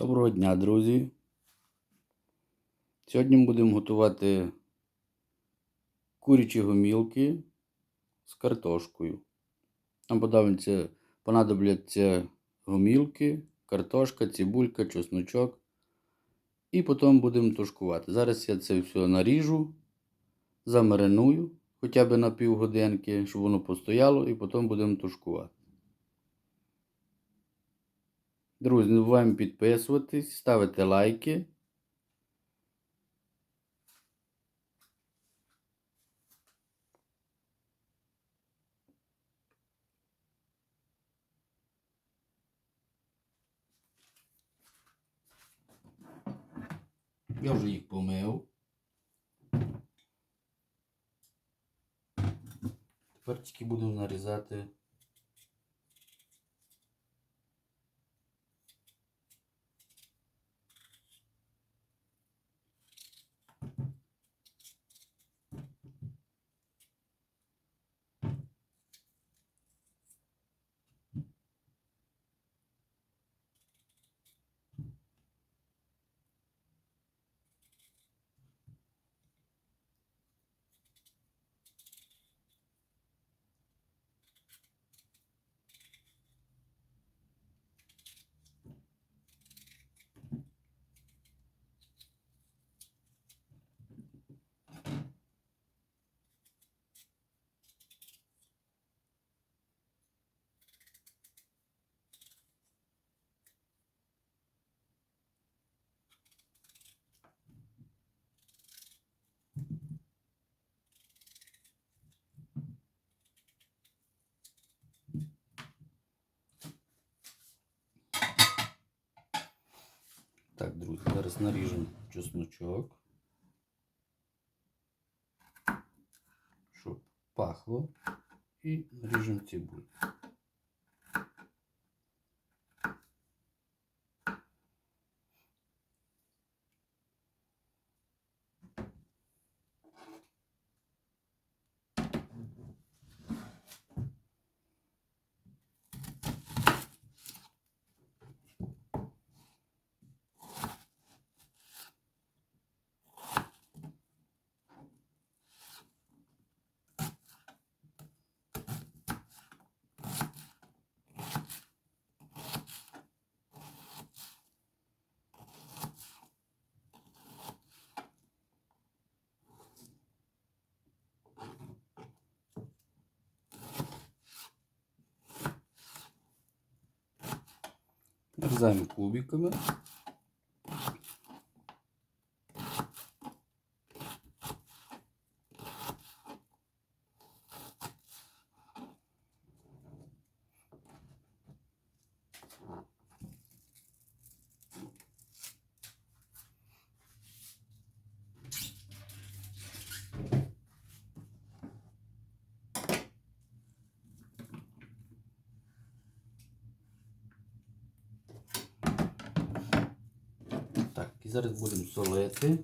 Доброго дня, друзі. Сьогодні ми будемо готувати курячі гомілки з картошкою. Нам подавиться, понадобляться гомілки, картошка, цибулька, чесночок. І потім будемо тушкувати. Зараз я це все наріжу, замариную хоча б на півгодинки, щоб воно постояло, і потім будемо тушкувати. Друзі, не забуваємо підписуватись, ставити лайки. Я вже їх помив. Тепер тільки будемо нарізати. Так, друзі, зараз наріжемо чесночок. Щоб пахло. І наріжемо цибулю. Нарізаємо кубиками. Так, і зараз будемо солити.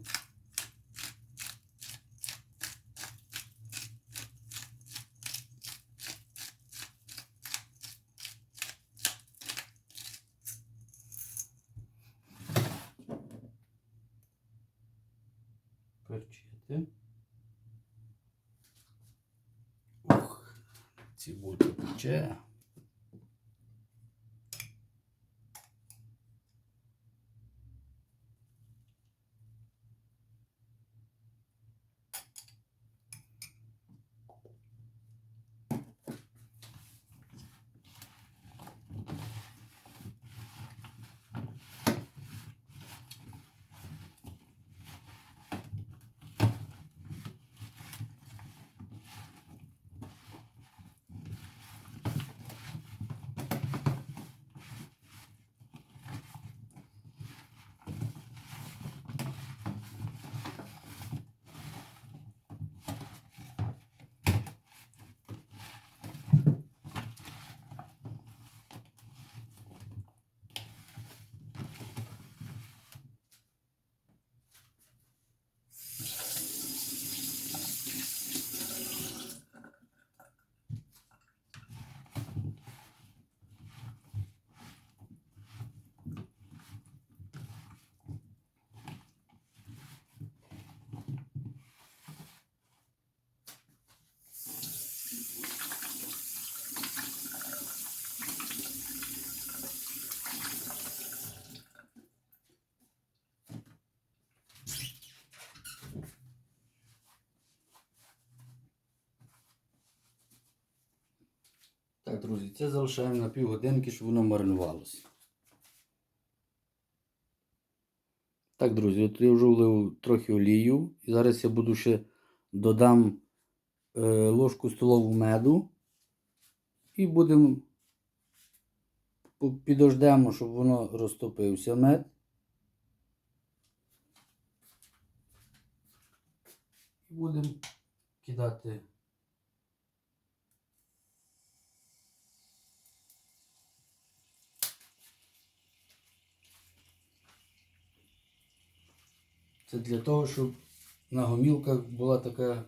Перчити. Ух, цибулька пече. Так, друзі, це залишаємо на півгодинки, щоб воно маринувалося. Так, друзі, от я вже влив трохи олію. І зараз я буду ще додам е, ложку столову меду. І будемо підождемо, щоб воно розтопився мед. І будемо кидати. Це для того, щоб на гомілках була така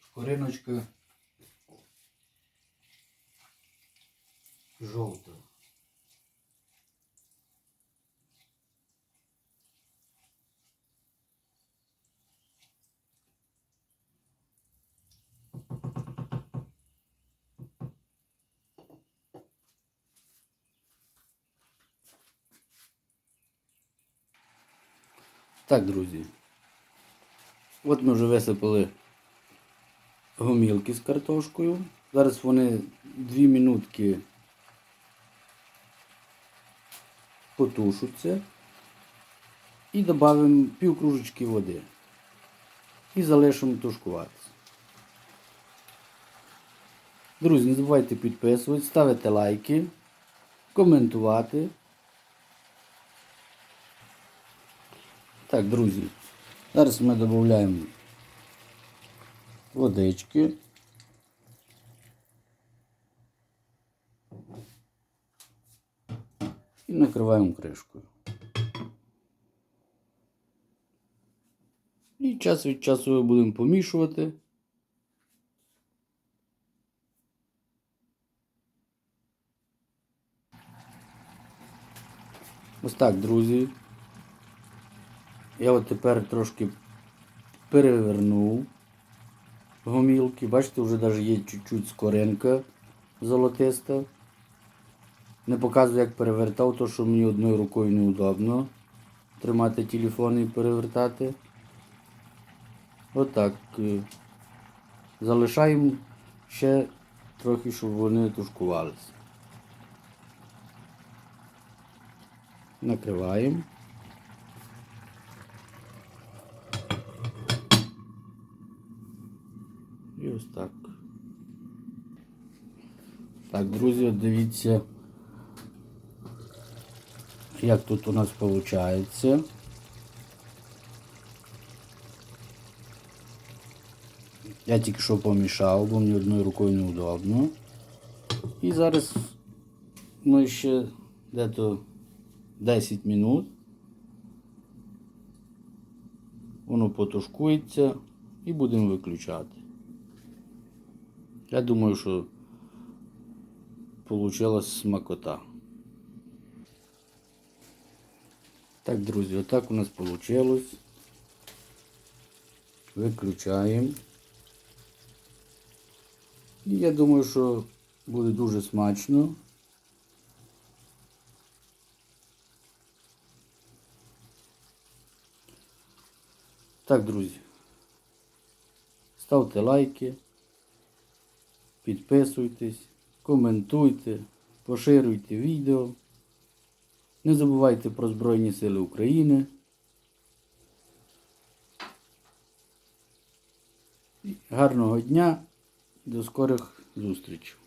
шкориночка жовта. Так, друзі. От ми вже висипали гомілки з картошкою. Зараз вони 2 минутки потушуться. І додамо пів кружечки води. І залишимо тушкуватися. Друзі, не забувайте підписувати, ставити лайки, коментувати. Так, друзі, зараз ми додаємо водички. І накриваємо кришкою. І час від часу будемо помішувати. Ось так, друзі. Я от тепер трошки перевернув гомілки. Бачите, вже навіть є чуть-чуть скоринка золотиста. Не показую, як перевертав, то що мені одною рукою неудобно тримати телефон і перевертати. Отак. е, Залишаємо ще трохи, щоб вони тушкувалися. Накриваємо. І ось так. Так, друзі, дивіться, як тут у нас виходить. Я тільки що помішав, бо мені одною рукою неудобно. І зараз ми ще дето 10 минут. Воно потушкується і будемо виключати. Я думаю, що вийшла смакота. Так, друзі, отак у нас вийшло. Виключаємо. І я думаю, що буде дуже смачно. Так, друзі. Ставте лайки, підписуйтесь, коментуйте, поширюйте відео. Не забувайте про Збройні Сили України. Гарного дня, до скорих зустрічей.